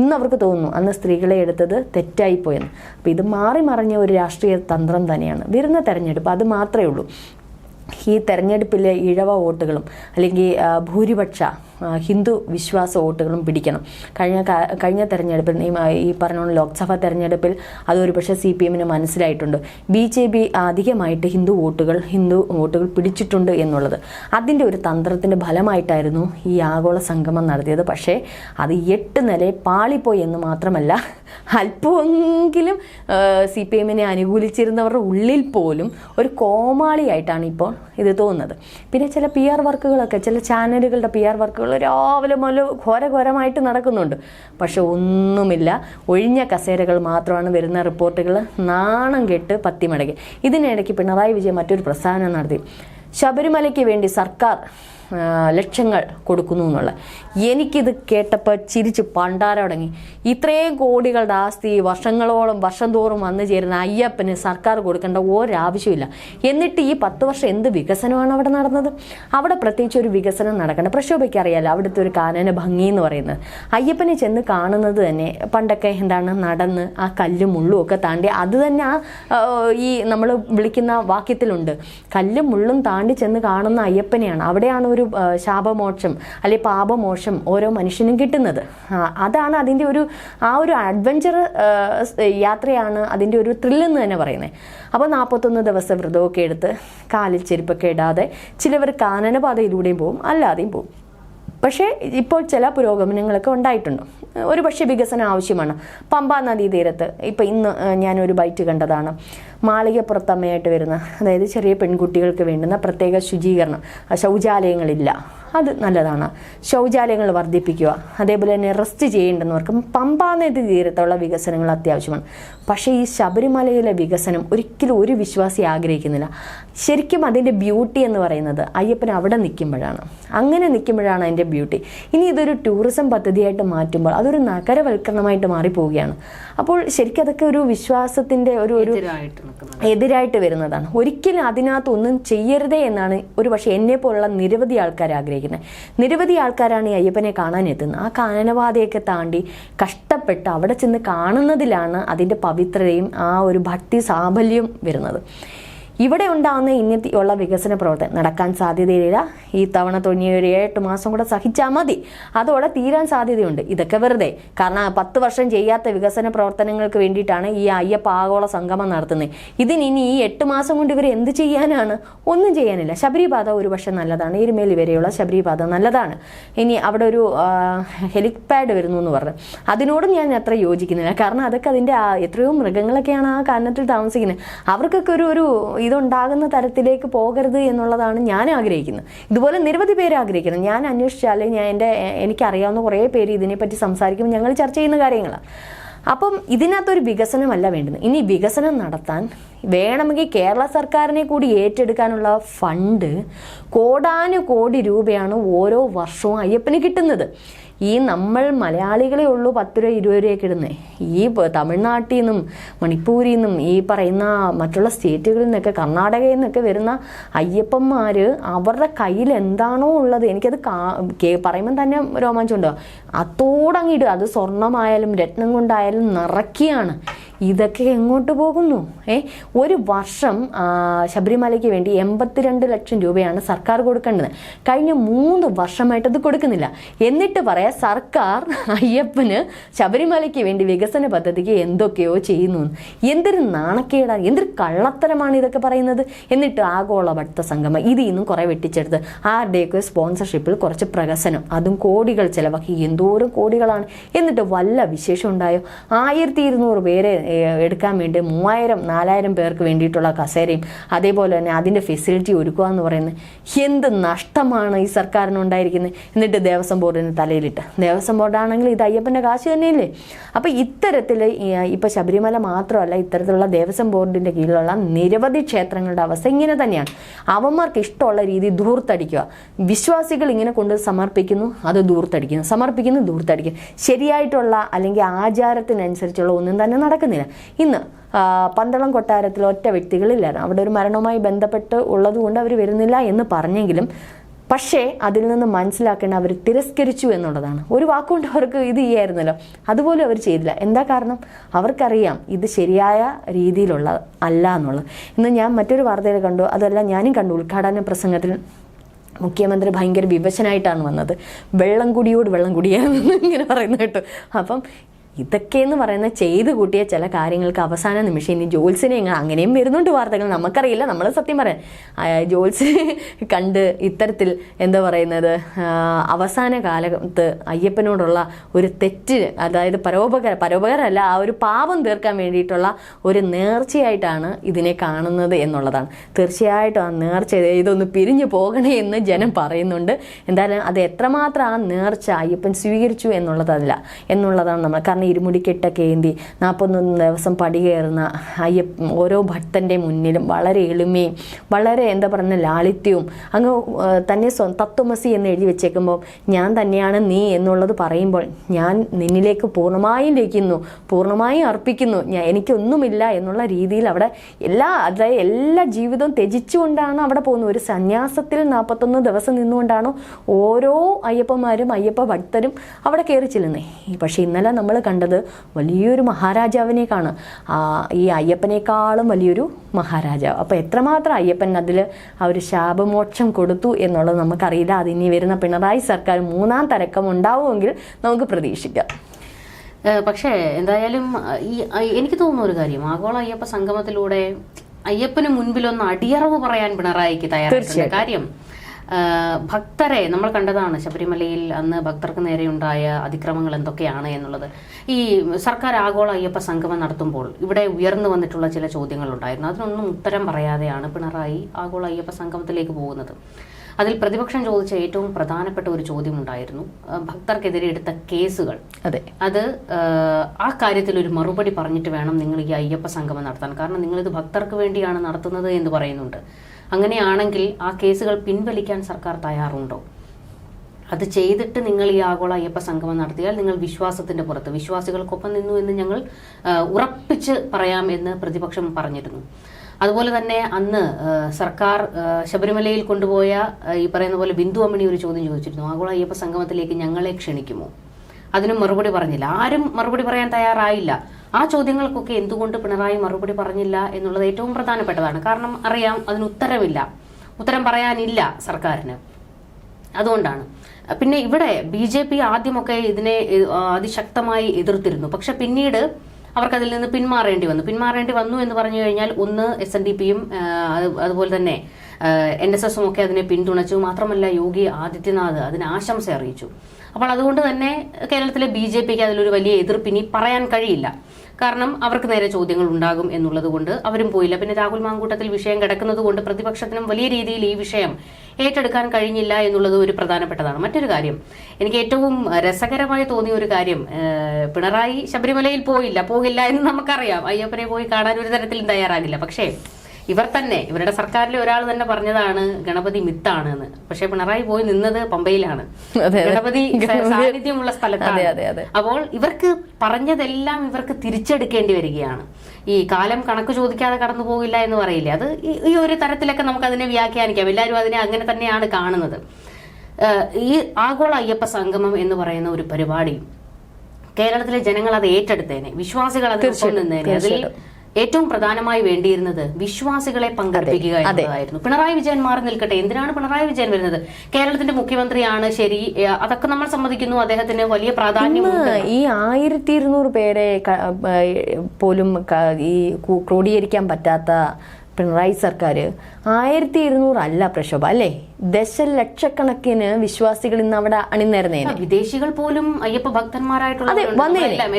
ഇന്ന് അവർക്ക് തോന്നുന്നു അന്ന് സ്ത്രീകളെ എടുത്തത് തെറ്റായിപ്പോയെന്ന് അപ്പോൾ ഇത് മാറി മറിഞ്ഞ ഒരു രാഷ്ട്രീയ തന്ത്രം തന്നെയാണ്. വരുന്ന തെരഞ്ഞെടുപ്പ് അത് മാത്രമേ ഉള്ളൂ. ഈ തെരഞ്ഞെടുപ്പിലെ ഇഴവ വോട്ടുകളും അല്ലെങ്കിൽ ഭൂരിപക്ഷ ഹിന്ദു വിശ്വാസ വോട്ടുകളും പിടിക്കണം. കഴിഞ്ഞ കഴിഞ്ഞ തെരഞ്ഞെടുപ്പിൽ ഈ പറഞ്ഞ ലോക്സഭാ തെരഞ്ഞെടുപ്പിൽ അത് ഒരുപക്ഷെ സി പി എമ്മിന് മനസ്സിലായിട്ടുണ്ട്. ബി ജെ പി അധികമായിട്ട് ഹിന്ദു വോട്ടുകൾ ഹിന്ദു വോട്ടുകൾ പിടിച്ചിട്ടുണ്ട് എന്നുള്ളത്. അതിന്റെ ഒരു തന്ത്രത്തിന്റെ ഫലമായിട്ടായിരുന്നു ഈ ആഗോള സംഗമം നടത്തിയത്. പക്ഷേ അത് എട്ട് നില പാളിപ്പോയി എന്ന് മാത്രമല്ല അല്പമെങ്കിലും സി പി എമ്മിനെ അനുകൂലിച്ചിരുന്നവരുടെ ഉള്ളിൽ പോലും ഒരു കോമാളിയായിട്ടാണ് ഇപ്പോൾ ഇത് തോന്നുന്നത്. പിന്നെ ചില പി ആർ വർക്കുകളൊക്കെ ചില ചാനലുകളുടെ പി ആർ വർക്കുകൾ രാവിലെ മുതൽ ഘോരഘോരമായിട്ട് നടക്കുന്നുണ്ട്. പക്ഷെ ഒന്നുമില്ല. ഒഴിഞ്ഞ കസേരകൾ മാത്രമാണ് വരുന്ന റിപ്പോർട്ടുകൾ. നാണം കെട്ട് പത്തിമടക്കി ഇതിനിടയ്ക്ക് പിണറായി വിജയൻ മറ്റൊരു പ്രസ്താവന നടത്തി. ശബരിമലയ്ക്ക് വേണ്ടി സർക്കാർ ലക്ഷങ്ങൾ കൊടുക്കുന്നു എന്നുള്ള എനിക്കിത് കേട്ടപ്പോൾ ചിരിച്ച് പണ്ടാരടങ്ങി ഇത്രയും കോടികളുടെ ആസ്തി വർഷങ്ങളോളം വർഷം തോറും വന്നു ചേരുന്ന അയ്യപ്പന് സർക്കാർ കൊടുക്കേണ്ട ഒരാവശ്യമില്ല എന്നിട്ട് ഈ പത്ത് വർഷം എന്ത് വികസനമാണ് അവിടെ നടന്നത്? അവിടെ പ്രത്യേകിച്ച് ഒരു വികസനം നടക്കേണ്ട. പ്രക്ഷോഭയ്ക്ക് അറിയാലോ അവിടുത്തെ ഒരു കാനന ഭംഗി എന്ന് പറയുന്നത്. അയ്യപ്പനെ ചെന്ന് കാണുന്നത് തന്നെ പണ്ടൊക്കെ എന്താണ് നടന്ന് ആ കല്ലും മുള്ളും ഒക്കെ താണ്ടി അത് തന്നെ ആ, ഈ നമ്മൾ വിളിക്കുന്ന വാക്യത്തിലുണ്ട്. കല്ലും മുള്ളും താണ്ടി ചെന്ന് കാണുന്ന അയ്യപ്പനെയാണ്. അവിടെയാണ് ഒരു ആ, ശാപമോക്ഷം അല്ലെ പാപമോക്ഷം ഓരോ മനുഷ്യനും കിട്ടുന്നത്. അതാണ് അതിന്റെ ഒരു ആ ഒരു അഡ്വഞ്ചർ യാത്രയാണ് അതിന്റെ ഒരു ത്രില്ലെന്ന് തന്നെ പറയുന്നത്. അപ്പോൾ നാൽപ്പത്തൊന്ന് ദിവസം വ്രതമൊക്കെ എടുത്ത് കാലിൽ ചെരുപ്പൊക്കെ ഇടാതെ ചിലവർ കാനനപാതയിലൂടെയും പോവും അല്ലാതെയും പോവും. പക്ഷേ ഇപ്പോൾ ചില പുരോഗമനങ്ങളൊക്കെ ഉണ്ടായിട്ടുണ്ട്. ഒരു പക്ഷേ വികസനം ആവശ്യമാണ്. പമ്പാ നദീ തീരത്ത് ഇപ്പം ഇന്ന് ഞാനൊരു ബൈറ്റ് കണ്ടതാണ്. മാളികപ്പുറത്തമ്മയായിട്ട് വരുന്ന അതായത് ചെറിയ പെൺകുട്ടികൾക്ക് വേണ്ടുന്ന പ്രത്യേക ശുചീകരണം. ശൗചാലയങ്ങളില്ല. അത് നല്ലതാണ്. ശൗചാലയങ്ങൾ വർദ്ധിപ്പിക്കുക. അതേപോലെ തന്നെ റെസ്റ്റ് ചെയ്യേണ്ടുന്നവർക്കും പമ്പാനദി തീരത്തുള്ള വികസനങ്ങൾ അത്യാവശ്യമാണ്. പക്ഷേ ഈ ശബരിമലയിലെ വികസനം ഒരിക്കലും ഒരു വിശ്വാസി ആഗ്രഹിക്കുന്നില്ല. ശരിക്കും അതിന്റെ ബ്യൂട്ടി എന്ന് പറയുന്നത് അയ്യപ്പൻ അവിടെ നിൽക്കുമ്പോഴാണ്. അങ്ങനെ നിൽക്കുമ്പോഴാണ് അതിന്റെ ബ്യൂട്ടി. ഇനി ഇതൊരു ടൂറിസം പദ്ധതിയായിട്ട് മാറ്റുമ്പോൾ അതൊരു നഗരവൽക്കരണമായിട്ട് മാറിപ്പോവുകയാണ്. അപ്പോൾ ശരിക്കും അതൊക്കെ ഒരു വിശ്വാസത്തിന്റെ ഒരു ഒരു എതിരായിട്ട് വരുന്നതാണ്. ഒരിക്കലും അതിനകത്ത് ഒന്നും ചെയ്യരുതേ എന്നാണ് ഒരു പക്ഷേ എന്നെ പോലുള്ള നിരവധി ആൾക്കാർ ആഗ്രഹിക്കുന്നത്. നിരവധി ആൾക്കാരാണ് ഈ അയ്യപ്പനെ കാണാൻ എത്തുന്നത്. ആ കാനനപാതയൊക്കെ താണ്ടി കഷ്ടപ്പെട്ട് അവിടെ ചെന്ന് കാണുന്നതിലാണ് അതിന്റെ പവിത്രതയും ആ ഒരു ഭക്തി സാഫല്യം വരുന്നത്. ഇവിടെ ഉണ്ടാകുന്ന ഇനിയുള്ള വികസന പ്രവർത്തനം നടക്കാൻ സാധ്യതയില്ല. ഈ തവണ തൊണ്ണൂറ് ഏഴെട്ട് മാസം കൂടെ സഹിച്ചാൽ മതി. അതോടെ തീരാൻ സാധ്യതയുണ്ട്. ഇതൊക്കെ വെറുതെ. കാരണം പത്ത് വർഷം ചെയ്യാത്ത വികസന പ്രവർത്തനങ്ങൾക്ക് വേണ്ടിയിട്ടാണ് ഈ അയ്യപ്പ ആഗോള സംഗമം നടത്തുന്നത്. ഇതിന് ഇനി ഈ എട്ട് മാസം കൊണ്ട് ഇവർ എന്ത് ചെയ്യാനാണ്? ഒന്നും ചെയ്യാനില്ല. ശബരിപാത ഒരു പക്ഷേ നല്ലതാണ്. ഇരുമേൽ വരെയുള്ള ശബരിപാത നല്ലതാണ്. ഇനി അവിടെ ഒരു ഹെലിപാഡ് വരുന്നു എന്ന് പറഞ്ഞു. അതിനോടും ഞാൻ അത്ര യോജിക്കുന്നില്ല. കാരണം അതൊക്കെ അതിന്റെ എത്രയോ മൃഗങ്ങളൊക്കെയാണ് ആ കാരണത്തിൽ താമസിക്കുന്നത്. അവർക്കൊക്കെ ഒരു ഒരു ഇതുണ്ടാകുന്ന തരത്തിലേക്ക് പോകരുത് എന്നുള്ളതാണ് ഞാൻ ആഗ്രഹിക്കുന്നത്. ഇതുപോലെ നിരവധി പേര് ആഗ്രഹിക്കുന്നത് ഞാൻ അന്വേഷിച്ചാൽ ഞാൻ എന്റെ എനിക്കറിയാവുന്ന കുറേ പേര് ഇതിനെപ്പറ്റി സംസാരിക്കുമ്പോൾ ഞങ്ങൾ ചർച്ച ചെയ്യുന്ന കാര്യങ്ങളാണ്. അപ്പം ഇതിനകത്തൊരു വികസനമല്ല വേണ്ടത്. ഇനി വികസനം നടത്താൻ വേണമെങ്കിൽ കേരള സർക്കാരിനെ കൂടി ഏറ്റെടുക്കാനുള്ള ഫണ്ട് കോടാനു കോടി രൂപയാണ് ഓരോ വർഷവും അയ്യപ്പന് കിട്ടുന്നത്. ഈ നമ്മൾ മലയാളികളെ ഉള്ളൂ പത്ത് രൂപ ഇരുപത് രൂപയൊക്കെ ഇടുന്നത് ഈ തമിഴ്നാട്ടിൽ നിന്നും മണിപ്പൂരിൽ നിന്നും ഈ പറയുന്ന മറ്റുള്ള സ്റ്റേറ്റുകളിൽ നിന്നൊക്കെ കർണാടകയിൽ നിന്നൊക്കെ വരുന്ന അയ്യപ്പന്മാർ അവരുടെ കയ്യിൽ എന്താണോ ഉള്ളത് എനിക്കത് കാ പറയുമ്പം തന്നെ രോമാഞ്ചമുണ്ടോ അത്തോടങ്ങ് ഇടുക. അത് സ്വർണമായാലും രത്നം കൊണ്ടായാലും നിറയ്ക്കുകയാണ്. ഇതൊക്കെ എങ്ങോട്ട് പോകുന്നു? ഏ ഒരു വർഷം ശബരിമലയ്ക്ക് വേണ്ടി എൺപത്തിരണ്ട് ലക്ഷം രൂപയാണ് സർക്കാർ കൊടുക്കേണ്ടത്. കഴിഞ്ഞ മൂന്ന് വർഷമായിട്ട് അത് കൊടുക്കുന്നില്ല. എന്നിട്ട് പറയാം സർക്കാർ അയ്യപ്പന് ശബരിമലയ്ക്ക് വേണ്ടി വികസന പദ്ധതിക്ക് എന്തൊക്കെയോ ചെയ്യുന്നു. എന്തൊരു നാണക്കേടാണ് എന്തൊരു കള്ളത്തരമാണ് ഇതൊക്കെ പറയുന്നത്. എന്നിട്ട് ആഗോള ഭക്ത സംഗമം. ഇതിൽ നിന്നും കുറെ വെട്ടിച്ചെടുത്ത്. ആരുടെയൊക്കെ സ്പോൺസർഷിപ്പിൽ കുറച്ച് പ്രകസനം അതും കോടികൾ ചിലവാക്കി. എന്തോരം കോടികളാണ്. എന്നിട്ട് വല്ല വിശേഷം ഉണ്ടായോ? ആയിരത്തി ഇരുന്നൂറ് പേരെ എടുക്കാൻ വേണ്ടി മൂവായിരം നാലായിരം പേർക്ക് വേണ്ടിയിട്ടുള്ള കസേരയും അതേപോലെ തന്നെ അതിന്റെ ഫെസിലിറ്റി ഒരുക്കുക എന്ന് പറയുന്നത് എന്ത് നഷ്ടമാണ് ഈ സർക്കാരിന് ഉണ്ടായിരിക്കുന്നത് എന്നിട്ട് ദേവസ്വം ബോർഡിന് തലയിലിട്ട്. ദേവസ്വം ബോർഡാണെങ്കിൽ ഇത് അയ്യപ്പന്റെ കാശ് തന്നെയല്ലേ? അപ്പോൾ ഇത്തരത്തിൽ ഇപ്പോൾ ശബരിമല മാത്രമല്ല ഇത്തരത്തിലുള്ള ദേവസ്വം ബോർഡിന്റെ കീഴിലുള്ള നിരവധി ക്ഷേത്രങ്ങളുടെ അവസ്ഥ ഇങ്ങനെ തന്നെയാണ്. അവന്മാർക്ക് ഇഷ്ടമുള്ള രീതി ധൂർത്തടിക്കുക. വിശ്വാസികൾ ഇങ്ങനെ കൊണ്ട് സമർപ്പിക്കുന്നു അത് ധൂർത്തടിക്കുന്നു. സമർപ്പിക്കുന്നു ധൂർത്തടിക്കുന്നു. ശരിയായിട്ടുള്ള അല്ലെങ്കിൽ ആചാരത്തിനനുസരിച്ചുള്ള ഒന്നും തന്നെ നടക്കുന്നില്ല. ഇന്ന് ആ, പന്തളം കൊട്ടാരത്തിൽ ഒറ്റ വ്യക്തികളില്ലായിരുന്നു. അവിടെ ഒരു മരണവുമായി ബന്ധപ്പെട്ട് ഉള്ളതുകൊണ്ട് അവർ വരുന്നില്ല എന്ന് പറഞ്ഞെങ്കിലും പക്ഷേ അതിൽ നിന്ന് മനസ്സിലാക്കേണ്ട അവർ തിരസ്കരിച്ചു എന്നുള്ളതാണ്. ഒരു വാക്കുകൊണ്ട് അവർക്ക് ഇത് ചെയ്യായിരുന്നല്ലോ. അതുപോലും അവർ ചെയ്തില്ല. എന്താ കാരണം? അവർക്കറിയാം ഇത് ശരിയായ രീതിയിലുള്ള അല്ല എന്നുള്ളത്. ഇന്ന് ഞാൻ മറ്റൊരു വാർത്തയിൽ കണ്ടു. അതല്ല ഞാനും കണ്ടു. ഉദ്ഘാടന പ്രസംഗത്തിൽ മുഖ്യമന്ത്രി ഭയങ്കര വിവശനായിട്ടാണ് വന്നത്. വെള്ളം കുടിയോട് വെള്ളം കുടിയാണെന്ന് ഇങ്ങനെ പറയുന്നത് കേട്ടോ. അപ്പം ഇതൊക്കെ എന്ന് പറയുന്ന ചെയ്തു കൂട്ടിയ ചില കാര്യങ്ങൾക്ക് അവസാന നിമിഷം ഇനി ജോൽസിനെ അങ്ങനെയും വരുന്നുണ്ട് വാർത്തകൾ. നമുക്കറിയില്ല. നമ്മൾ സത്യം പറയാൻ ആ, ജോത്സിനെ കണ്ട് ഇത്തരത്തിൽ എന്താ പറയുന്നത്? അവസാന കാലത്ത് അയ്യപ്പനോടുള്ള ഒരു തെറ്റ് അതായത് പരോപകാര പരോപകാരമല്ല ആ ഒരു പാപം തീർക്കാൻ വേണ്ടിയിട്ടുള്ള ഒരു നേർച്ചയായിട്ടാണ് ഇതിനെ കാണുന്നത് എന്നുള്ളതാണ്. തീർച്ചയായിട്ടും ആ നേർച്ച ഇതൊന്ന് പിരിഞ്ഞു പോകണേ എന്ന് ജനം പറയുന്നുണ്ട്. എന്തായാലും അത് എത്രമാത്രം ആ നേർച്ച അയ്യപ്പൻ സ്വീകരിച്ചു എന്നുള്ളതല്ല. എന്നുള്ളതാണ് നമ്മൾ കാരണം. ഇരുമുടിക്കെട്ടൊക്കെ ഏന്തി നാൽപ്പത്തൊന്ന് ദിവസം പടി കയറുന്ന അയ്യപ്പ ഓരോ ഭക്തന്റെ മുന്നിലും വളരെ എളിമയും വളരെ എന്താ പറയുക ലാളിത്യവും അങ്ങ് തന്നെ സ്വ തത്വമസി എന്ന് എഴുതി വെച്ചേക്കുമ്പോൾ ഞാൻ തന്നെയാണ് നീ എന്നുള്ളത് പറയുമ്പോൾ ഞാൻ നിന്നിലേക്ക് പൂർണമായും ലയിക്കുന്നു പൂർണമായും അർപ്പിക്കുന്നു ഞാൻ എനിക്കൊന്നുമില്ല എന്നുള്ള രീതിയിൽ അവിടെ എല്ലാ അതായത് എല്ലാ ജീവിതവും ത്യജിച്ചുകൊണ്ടാണ് അവിടെ പോകുന്നത്. ഒരു സന്യാസത്തിൽ നാൽപ്പത്തൊന്ന് ദിവസം നിന്നുകൊണ്ടാണ് ഓരോ അയ്യപ്പന്മാരും അയ്യപ്പ ഭക്തരും അവിടെ കയറി ചെല്ലുന്നത്. പക്ഷേ ഇന്നലെ നമ്മൾ കണ്ടത് വലിയൊരു മഹാരാജാവിനേക്കാണ് കാണും. ഈ അയ്യപ്പനേക്കാളും വലിയൊരു മഹാരാജാവ്. അപ്പോൾ എത്രമാത്രം അയ്യപ്പൻ അതിൽ ആ ഒരു ശാപമോക്ഷം കൊടുത്തു എന്നുള്ളത് നമുക്കറിയില്ല. അതിനി വരുന്ന പിണറായി സർക്കാർ മൂന്നാം തരക്കം ഉണ്ടാവുമെങ്കിൽ നമുക്ക് പ്രതീക്ഷിക്കാം. പക്ഷേ എന്തായാലും ഈ എനിക്ക് തോന്നുന്ന ഒരു കാര്യം. ആഗോള അയ്യപ്പ സംഗമത്തിലൂടെ അയ്യപ്പന് മുൻപിലൊന്ന് അടിയറവ് പറയാൻ പിണറായിക്ക് തയ്യാറായിട്ടുണ്ട്. കാര്യം ഭക്തരെ നമ്മൾ കണ്ടതാണ് ശബരിമലയിൽ അന്ന് ഭക്തർക്ക് നേരെ നേരെയുണ്ടായ അതിക്രമങ്ങൾ എന്തൊക്കെയാണ് എന്നുള്ളത്. ഈ സർക്കാർ ആഗോള അയ്യപ്പ സംഗമം നടത്തുമ്പോൾ ഇവിടെ ഉയർന്നു വന്നിട്ടുള്ള ചില ചോദ്യങ്ങൾ ഉണ്ടായിരുന്നു അതിനൊന്നും ഉത്തരം പറയാതെയാണ് പിണറായി ആഗോള അയ്യപ്പ സംഗമത്തിലേക്ക് പോകുന്നത്. അതിൽ പ്രതിപക്ഷം ചോദിച്ച ഏറ്റവും പ്രധാനപ്പെട്ട ഒരു ചോദ്യം ഉണ്ടായിരുന്നു ഭക്തർക്കെതിരെ എടുത്ത കേസുകൾ. അതെ. അത് ആ കാര്യത്തിൽ ഒരു മറുപടി പറഞ്ഞിട്ട് വേണം നിങ്ങൾ ഈ അയ്യപ്പ സംഗമം നടത്താൻ. കാരണം നിങ്ങളിത് ഭക്തർക്ക് വേണ്ടിയാണ് നടത്തുന്നത് എന്ന് പറയുന്നുണ്ട്. അങ്ങനെയാണെങ്കിൽ ആ കേസുകൾ പിൻവലിക്കാൻ സർക്കാർ തയ്യാറുണ്ടോ? അത് ചെയ്തിട്ട് നിങ്ങൾ ഈ ആഗോള അയ്യപ്പ സംഗമം നടത്തിയാൽ നിങ്ങൾ വിശ്വാസത്തിന്റെ പുറത്ത് വിശ്വാസികൾക്കൊപ്പം നിന്നു എന്ന് ഞങ്ങൾ ഉറപ്പിച്ച് പറയാം എന്ന് പ്രതിപക്ഷം പറഞ്ഞിരുന്നു. അതുപോലെ തന്നെ അന്ന് സർക്കാർ ശബരിമലയിൽ കൊണ്ടുപോയ ഈ പറയുന്ന പോലെ ബിന്ദു അമ്മണി ഒരു ചോദ്യം ചോദിച്ചിരുന്നു. ആഗോള അയ്യപ്പ സംഗമത്തിലേക്ക് ഞങ്ങളെ ക്ഷണിക്കുമോ? അതിനും മറുപടി പറഞ്ഞില്ല. ആരും മറുപടി പറയാൻ തയ്യാറായില്ല. ആ ചോദ്യങ്ങൾക്കൊക്കെ എന്തുകൊണ്ട് പിണറായി മറുപടി പറഞ്ഞില്ല എന്നുള്ളത് ഏറ്റവും പ്രധാനപ്പെട്ടതാണ്. കാരണം അറിയാം അതിന് ഉത്തരവില്ല ഉത്തരം പറയാനില്ല സർക്കാരിന്. അതുകൊണ്ടാണ്. പിന്നെ ഇവിടെ ബി ജെ പി ആദ്യമൊക്കെ ഇതിനെ അതിശക്തമായി എതിർത്തിരുന്നു. പക്ഷെ പിന്നീട് അവർക്കതിൽ നിന്ന് പിന്മാറേണ്ടി വന്നു. പിന്മാറേണ്ടി വന്നു എന്ന് പറഞ്ഞു കഴിഞ്ഞാൽ ഒന്ന് എസ് എൻ ഡി പിയും അതുപോലെ തന്നെ എൻ എസ് എസും ഒക്കെ അതിനെ പിന്തുണച്ചു. മാത്രമല്ല യോഗി ആദിത്യനാഥ് അതിന് ആശംസ അറിയിച്ചു. അപ്പോൾ അതുകൊണ്ട് തന്നെ കേരളത്തിലെ ബി ജെ പിക്ക് അതിലൊരു വലിയ എതിർപ്പിനി പറയാൻ കഴിയില്ല. കാരണം അവർക്ക് നേരെ ചോദ്യങ്ങൾ ഉണ്ടാകും എന്നുള്ളത് കൊണ്ട് അവരും പോയില്ല. പിന്നെ രാഹുൽ മാങ്കൂട്ടത്തിൽ വിഷയം കിടക്കുന്നത് കൊണ്ട് പ്രതിപക്ഷത്തിനും വലിയ രീതിയിൽ ഈ വിഷയം ഏറ്റെടുക്കാൻ കഴിഞ്ഞില്ല എന്നുള്ളത് ഒരു പ്രധാനപ്പെട്ടതാണ്. മറ്റൊരു കാര്യം എനിക്ക് ഏറ്റവും രസകരമായി തോന്നിയ ഒരു കാര്യം പിണറായി ശബരിമലയിൽ പോയില്ല. പോകില്ല എന്ന് നമുക്കറിയാം. അയ്യപ്പനെ പോയി കാണാൻ ഒരു തരത്തിലും തയ്യാറാകില്ല. പക്ഷേ ഇവർ തന്നെ ഇവരുടെ സർക്കാരിലെ ഒരാൾ തന്നെ പറഞ്ഞതാണ് ഗണപതി മിത്താണ് എന്ന്. പക്ഷെ പിണറായി പോയി നിന്നത് പമ്പയിലാണ്. ഗണപതി സാന്നിധ്യമുള്ള സ്ഥലത്താണ്. അപ്പോൾ ഇവർക്ക് പറഞ്ഞതെല്ലാം ഇവർക്ക് തിരിച്ചെടുക്കേണ്ടി വരികയാണ്. ഈ കാലം കണക്ക് ചോദിക്കാതെ കടന്നു പോകില്ല എന്ന് പറയില്ലേ? അത് ഈ- ഈ ഒരു തരത്തിലൊക്കെ നമുക്ക് അതിനെ വ്യാഖ്യാനിക്കാം. എല്ലാവരും അതിനെ അങ്ങനെ തന്നെയാണ് കാണുന്നത്. ഈ ആഗോള അയ്യപ്പ സംഗമം എന്ന് പറയുന്ന ഒരു പരിപാടി കേരളത്തിലെ ജനങ്ങൾ അത് ഏറ്റെടുത്തേനെ. വിശ്വാസികൾ അത് നിന്നേനെ അതിൽ ഏറ്റവും പ്രധാനമായി വേണ്ടിയിരുന്നത് വിശ്വാസികളെ പങ്കെടുപ്പിക്കുക എന്നതായിരുന്നു. പിണറായി വിജയൻ മാറി നിൽക്കട്ടെ. എന്തിനാണ് പിണറായി വിജയൻ വരുന്നത്? കേരളത്തിന്റെ മുഖ്യമന്ത്രിയാണ് ശരി അതൊക്കെ നമ്മൾ സമ്മതിക്കുന്നു. അദ്ദേഹത്തിന് വലിയ പ്രാധാന്യം ഈ ആയിരത്തി ഇരുന്നൂറ് പേരെ പോലും ഈ ക്രോഡീകരിക്കാൻ പറ്റാത്ത പിണറായി സർക്കാർ ആയിരത്തി ഇരുന്നൂറല്ല പ്രക്ഷോഭം അല്ലേ? ദശലക്ഷക്കണക്കിന് വിശ്വാസികൾ ഇന്ന് അവിടെ അണിനിരന്നേനെ. വിദേശികൾ പോലും അയ്യപ്പ ഭക്തന്മാരായിട്ടുള്ള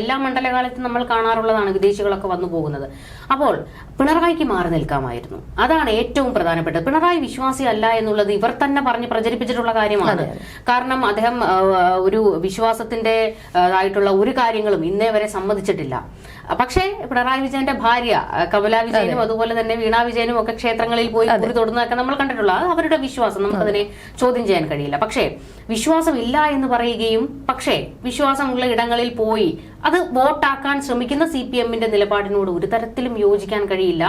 എല്ലാ മണ്ഡലകാലത്തും നമ്മൾ കാണാറുള്ളതാണ് വിദേശികളൊക്കെ വന്നു പോകുന്നത്. അപ്പോൾ പിണറായിക്ക് മാറി നിൽക്കാമായിരുന്നു. അതാണ് ഏറ്റവും പ്രധാനപ്പെട്ടത്. പിണറായി വിശ്വാസി അല്ല എന്നുള്ളത് ഇവർ തന്നെ പറഞ്ഞ് പ്രചരിപ്പിച്ചിട്ടുള്ള കാര്യമാണ്. കാരണം അദ്ദേഹം ഒരു വിശ്വാസത്തിന്റെ ആയിട്ടുള്ള ഒരു കാര്യങ്ങളും ഇന്നേ വരെ സമ്മതിച്ചിട്ടില്ല. പക്ഷേ പിണറായി വിജയന്റെ ഭാര്യ കമലാ വിജയനും അതുപോലെ തന്നെ വീണ വിജയനും ഒക്കെ ക്ഷേത്രങ്ങളിൽ പോയി കൂടി തൊടുന്നതൊക്കെ നമ്മൾ കണ്ടിട്ടുള്ള അത് അവരുടെ വിശ്വാസം. നമുക്കതിനെ ചോദ്യം ചെയ്യാൻ കഴിയില്ല. പക്ഷേ വിശ്വാസം ഇല്ല എന്ന് പറയുകയും പക്ഷേ വിശ്വാസമുള്ള ഇടങ്ങളിൽ പോയി അത് വോട്ടാക്കാൻ ശ്രമിക്കുന്ന സി പി എമ്മിന്റെ നിലപാടിനോട് ഒരു തരത്തിലും യോജിക്കാൻ കഴിയില്ല.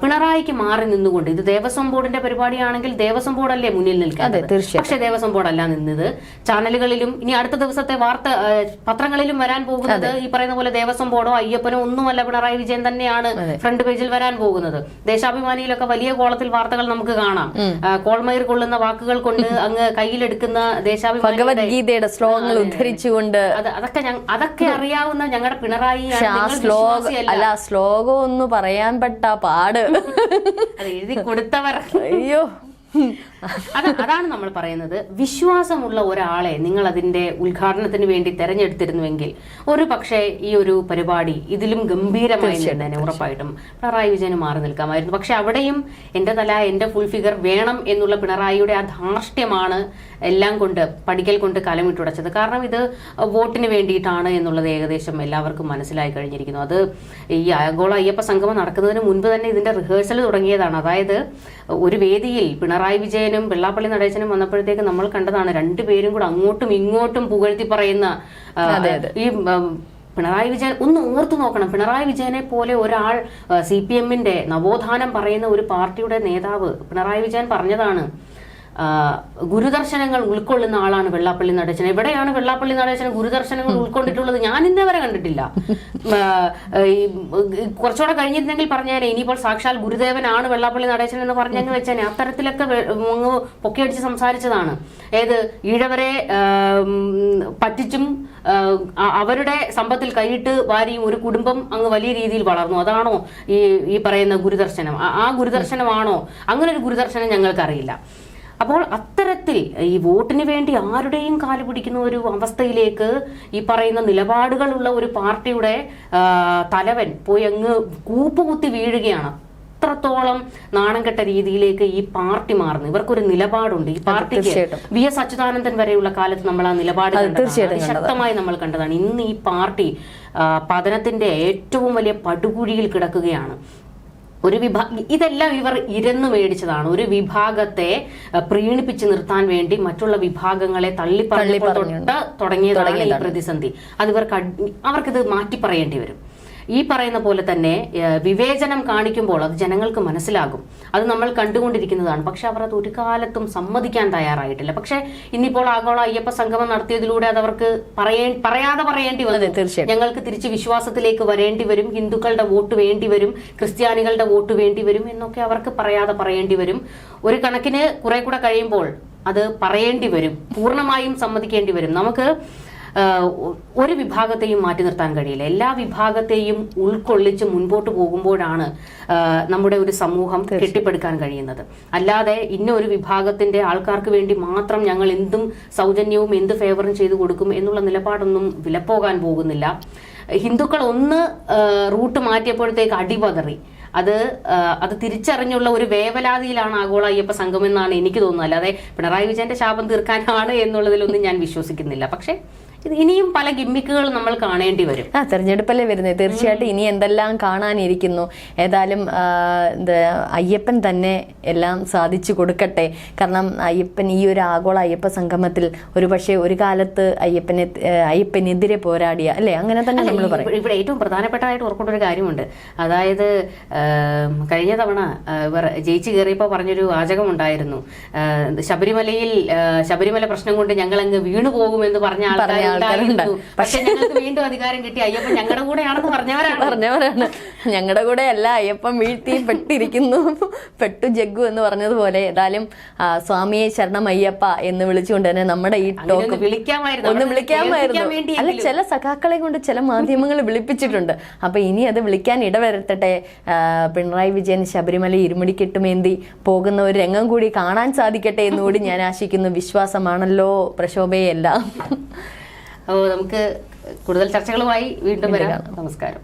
പിണറായിക്ക് മാറി നിന്നുകൊണ്ട് ഇത് ദേവസ്വം ബോർഡിന്റെ പരിപാടിയാണെങ്കിൽ ദേവസ്വം ബോർഡല്ലേ മുന്നിൽ നിൽക്കുന്നത് അതെ, തീർച്ചയായും. പക്ഷേ ദേവസ്വം ബോർഡല്ല നിന്നത്. ചാനലുകളിലും ഇനി അടുത്ത ദിവസത്തെ വാർത്ത പത്രങ്ങളിലും വരാൻ പോകുന്നത് ഈ പറയുന്ന പോലെ ദേവസ്വം ബോർഡോ അയ്യപ്പനോ ഒന്നുമല്ല പിണറായി വിജയൻ തന്നെയാണ് ഫ്രണ്ട് പേജിൽ വരാൻ പോകുന്നത്. ദേശാഭിമാനിയിലൊക്കെ വലിയ കോളത്തിൽ വാർത്തകൾ നമുക്ക് കാണാം. കോൾമയിർ കൊള്ളുന്ന വാക്കുകൾ കൊണ്ട് അങ്ങ് കയ്യിലെടുക്കുന്ന ദേശാഭിമാനി ഭഗവത്ഗീതയുടെ ശ്ലോകങ്ങൾ ഉദ്ധരിച്ചുകൊണ്ട് അതൊക്കെ അതൊക്കെ അറിയാവുന്ന ഞങ്ങളുടെ പിണറായി ശ്ലോകം അല്ല ശ്ലോകം ഒന്ന് പറയാൻ പെട്ട പാട്. അത് എഴുതി കൊടുത്തവർ. അയ്യോ. അത് അതാണ് നമ്മൾ പറയുന്നത്. വിശ്വാസമുള്ള ഒരാളെ നിങ്ങൾ അതിന്റെ ഉദ്ഘാടനത്തിന് വേണ്ടി തെരഞ്ഞെടുത്തിരുന്നുവെങ്കിൽ ഒരു പക്ഷേ ഈ ഒരു പരിപാടി ഇതിലും ഗംഭീരമായി തന്നെ ഉറപ്പായിട്ടും പിണറായി വിജയന് മാറി നിൽക്കാമായിരുന്നു. പക്ഷെ അവിടെയും എന്റെ തല എന്റെ ഫുൾ ഫിഗർ വേണം എന്നുള്ള പിണറായിയുടെ ആ ധാർഷ്ട്യമാണ് എല്ലാം കൊണ്ട് പഠിക്കൽ കൊണ്ട് കലമിട്ടുടച്ചത്. കാരണം ഇത് വോട്ടിന് വേണ്ടിയിട്ടാണ് എന്നുള്ളത് ഏകദേശം എല്ലാവർക്കും മനസ്സിലായി കഴിഞ്ഞിരിക്കുന്നു. അത് ഈ ആഗോള അയ്യപ്പ സംഗമം നടക്കുന്നതിന് മുൻപ് തന്നെ ഇതിന്റെ റിഹേഴ്സൽ തുടങ്ങിയതാണ്. അതായത് ഒരു വേദിയിൽ പിണറായി വിജയനും വെള്ളാപ്പള്ളി നടേശനും വന്നപ്പോഴത്തേക്ക് നമ്മൾ കണ്ടതാണ് രണ്ടുപേരും കൂടെ അങ്ങോട്ടും ഇങ്ങോട്ടും പുകഴ്ത്തി പറയുന്ന ഈ പിണറായി വിജയൻ ഒന്ന് ഓർത്തു നോക്കണം. പിണറായി വിജയനെ പോലെ ഒരാൾ സി പി എമ്മിന്റെ നവോത്ഥാനം പറയുന്ന ഒരു പാർട്ടിയുടെ നേതാവ് പിണറായി വിജയൻ പറഞ്ഞതാണ്. ഗുരുദർശനങ്ങൾ ഉൾക്കൊള്ളുന്ന ആളാണ് വെള്ളാപ്പള്ളി നടേശൻ. എവിടെയാണ് വെള്ളാപ്പള്ളി നടേശൻ ഗുരുദർശനങ്ങൾ ഉൾക്കൊണ്ടിട്ടുള്ളത്? ഞാൻ ഇന്നേ വരെ കണ്ടിട്ടില്ല കുറച്ചുകൂടെ കഴിഞ്ഞിരുന്നെങ്കിൽ പറഞ്ഞേനെ ഇനിയിപ്പോൾ സാക്ഷാൽ ഗുരുദേവനാണ് വെള്ളാപ്പള്ളി നടേശൻ എന്ന് പറഞ്ഞെന്ന് വെച്ചാൽ അത്തരത്തിലൊക്കെ പൊക്കിയടിച്ച് സംസാരിച്ചതാണ്. ഏത് ഈഴവരെ പറ്റിച്ചും അവരുടെ സമ്പത്തിൽ കൈയിട്ട് വാരിയും ഒരു കുടുംബം അങ്ങ് വലിയ രീതിയിൽ വളർന്നു. അതാണോ ഈ ഈ പറയുന്ന ഗുരുദർശനം. ആ ഗുരുദർശനമാണോ? അങ്ങനെ ഒരു ഗുരുദർശനം ഞങ്ങൾക്കറിയില്ല. അപ്പോൾ അത്തരത്തിൽ ഈ വോട്ടിന് വേണ്ടി ആരുടെയും കാൽ പിടിക്കുന്ന ഒരു അവസ്ഥയിലേക്ക് ഈ പറയുന്ന നിലപാടുകളുള്ള ഒരു പാർട്ടിയുടെ തലവൻ പോയി അങ്ങ് കൂപ്പുകുത്തി വീഴുകയാണ്. അത്രത്തോളം നാണം കെട്ട രീതിയിലേക്ക് ഈ പാർട്ടി മാറുന്നു. ഇവർക്കൊരു നിലപാടുണ്ട്. ഈ പാർട്ടിക്ക്. വി എസ് അച്യുതാനന്ദൻ വരെയുള്ള കാലത്ത് നമ്മൾ ആ നിലപാട് ശക്തമായി നമ്മൾ കണ്ടതാണ്. ഇന്ന് ഈ പാർട്ടി പതനത്തിന്റെ ഏറ്റവും വലിയ പടുകുഴിയിൽ കിടക്കുകയാണ്. ഒരു വിഭാഗം ഇതെല്ലാം ഇവർ ഇരന്നു മേടിച്ചതാണ്. ഒരു വിഭാഗത്തെ പ്രീണിപ്പിച്ചു നിർത്താൻ വേണ്ടി മറ്റുള്ള വിഭാഗങ്ങളെ തള്ളിപ്പറഞ്ഞപ്പോൾ തൊട്ട് തുടങ്ങിയതാണ് ഈ പ്രതിസന്ധി. അത് ഇവർക്ക് അവർക്കിത് മാറ്റി പറയേണ്ടി വരും. ഈ പറയുന്ന പോലെ തന്നെ വിവേചനം കാണിക്കുമ്പോൾ അത് ജനങ്ങൾക്ക് മനസ്സിലാകും. അത് നമ്മൾ കണ്ടുകൊണ്ടിരിക്കുന്നതാണ്. പക്ഷെ അവർ അത് ഒരു കാലത്തും സമ്മതിക്കാൻ തയ്യാറായിട്ടില്ല. പക്ഷെ ഇന്നിപ്പോൾ ആഗോള അയ്യപ്പ സംഗമം നടത്തിയതിലൂടെ അത് അവർക്ക് പറയേ പറയാതെ പറയേണ്ടി വന്നു. തീർച്ചയായും. ഞങ്ങൾക്ക് തിരിച്ച് വിശ്വാസത്തിലേക്ക് വരേണ്ടി വരും. ഹിന്ദുക്കളുടെ വോട്ട് വേണ്ടി വരും. ക്രിസ്ത്യാനികളുടെ വോട്ട് വേണ്ടി വരും എന്നൊക്കെ അവർക്ക് പറയാതെ പറയേണ്ടി വരും. ഒരു കണക്കിന് കുറെ കൂടെ കഴിയുമ്പോൾ അത് പറയേണ്ടി വരും. പൂർണമായും സമ്മതിക്കേണ്ടി വരും. നമുക്ക് ഒരു വിഭാഗത്തെയും മാറ്റി നിർത്താൻ കഴിയില്ല. എല്ലാ വിഭാഗത്തെയും ഉൾക്കൊള്ളിച്ച് മുൻപോട്ട് പോകുമ്പോഴാണ് നമ്മുടെ ഒരു സമൂഹം കെട്ടിപ്പടുക്കാൻ കഴിയുന്നത്. അല്ലാതെ ഇന്ന ഒരു വിഭാഗത്തിന്റെ ആൾക്കാർക്ക് വേണ്ടി മാത്രം ഞങ്ങൾ എന്തും സൗജന്യവും എന്ത് ഫേവറും ചെയ്തു കൊടുക്കും എന്നുള്ള നിലപാടൊന്നും വിലപ്പോകാൻ പോകുന്നില്ല. ഹിന്ദുക്കൾ ഒന്ന് റൂട്ട് മാറ്റിയപ്പോഴത്തേക്ക് അടിപതറി. അത് അത് തിരിച്ചറിഞ്ഞുള്ള ഒരു വേവലാതിയിലാണ് ആഗോള അയ്യപ്പ സംഘം എന്നാണ് എനിക്ക് തോന്നുന്നത്. അല്ലാതെ പിണറായി വിജയന്റെ ശാപം തീർക്കാനാണ് എന്നുള്ളതിലൊന്നും ഞാൻ വിശ്വസിക്കുന്നില്ല. പക്ഷെ ഇനിയും പല ഗിമ്മിക്കുകൾ നമ്മൾ കാണേണ്ടി വരും. ആ തെരഞ്ഞെടുപ്പല്ലേ വരുന്നത് തീർച്ചയായിട്ടും ഇനി എന്തെല്ലാം കാണാനിരിക്കുന്നു? ഏതായാലും അയ്യപ്പൻ തന്നെ എല്ലാം സാധിച്ചു കൊടുക്കട്ടെ. കാരണം അയ്യപ്പൻ ഈ ഒരു ആഗോള അയ്യപ്പ സംഗമത്തിൽ ഒരു പക്ഷേ ഒരു കാലത്ത് അയ്യപ്പനെ അയ്യപ്പനെതിരെ പോരാടിയ അല്ലേ? അങ്ങനെ തന്നെ നമ്മൾ പറയും. ഇവിടെ- ഏറ്റവും പ്രധാനപ്പെട്ടതായിട്ട് ഓർക്കേണ്ട ഒരു കാര്യമുണ്ട്. അതായത് കഴിഞ്ഞ തവണ ഇവർ ജയിച്ചു കയറിയപ്പോൾ പറഞ്ഞൊരു വാചകം ഉണ്ടായിരുന്നു ശബരിമലയിൽ ശബരിമല പ്രശ്നം കൊണ്ട് ഞങ്ങൾ അങ്ങ് വീണു പോകുമെന്ന് പറഞ്ഞ ആൾക്കാർ ആൾക്കാരുണ്ട്. പക്ഷെ ഞങ്ങൾക്ക് വീണ്ടും അധികാരം കിട്ടി. അയ്യപ്പൻ ഞങ്ങളുടെ കൂടെയാണെന്ന് പറഞ്ഞവരാണ്. പറഞ്ഞവരാണ്. ഞങ്ങളുടെ കൂടെ അല്ല അയ്യപ്പൻ വീഴ്ത്തി പെട്ടിരിക്കുന്നു. പെട്ടു ജഗ്ഗു എന്ന് പറഞ്ഞതുപോലെ ഏതായാലും സ്വാമിയെ ശരണം അയ്യപ്പ എന്ന് വിളിച്ചുകൊണ്ട് തന്നെ നമ്മുടെ ഈ ടോക്ക് ഒന്ന് വിളിക്കാമായിരുന്നു. ഒന്ന് വിളിക്കാമായിരുന്നു അല്ല ചില സഖാക്കളെ കൊണ്ട് ചില മാധ്യമങ്ങൾ വിളിപ്പിച്ചിട്ടുണ്ട്. അപ്പൊ ഇനി അത് വിളിക്കാൻ ഇടവരുത്തട്ടെ. പിണറായി വിജയൻ ശബരിമല ഇരുമുടിക്കെട്ടുമേന്തി പോകുന്ന ഒരു രംഗം കൂടി കാണാൻ സാധിക്കട്ടെ എന്നുകൂടി ഞാൻ ആശിക്കുന്നു. വിശ്വാസമാണല്ലോ പ്രശോഭയെല്ലാം അപ്പോൾ നമുക്ക് കൂടുതൽ ചർച്ചകളുമായി വീണ്ടും വരാം. നമസ്കാരം.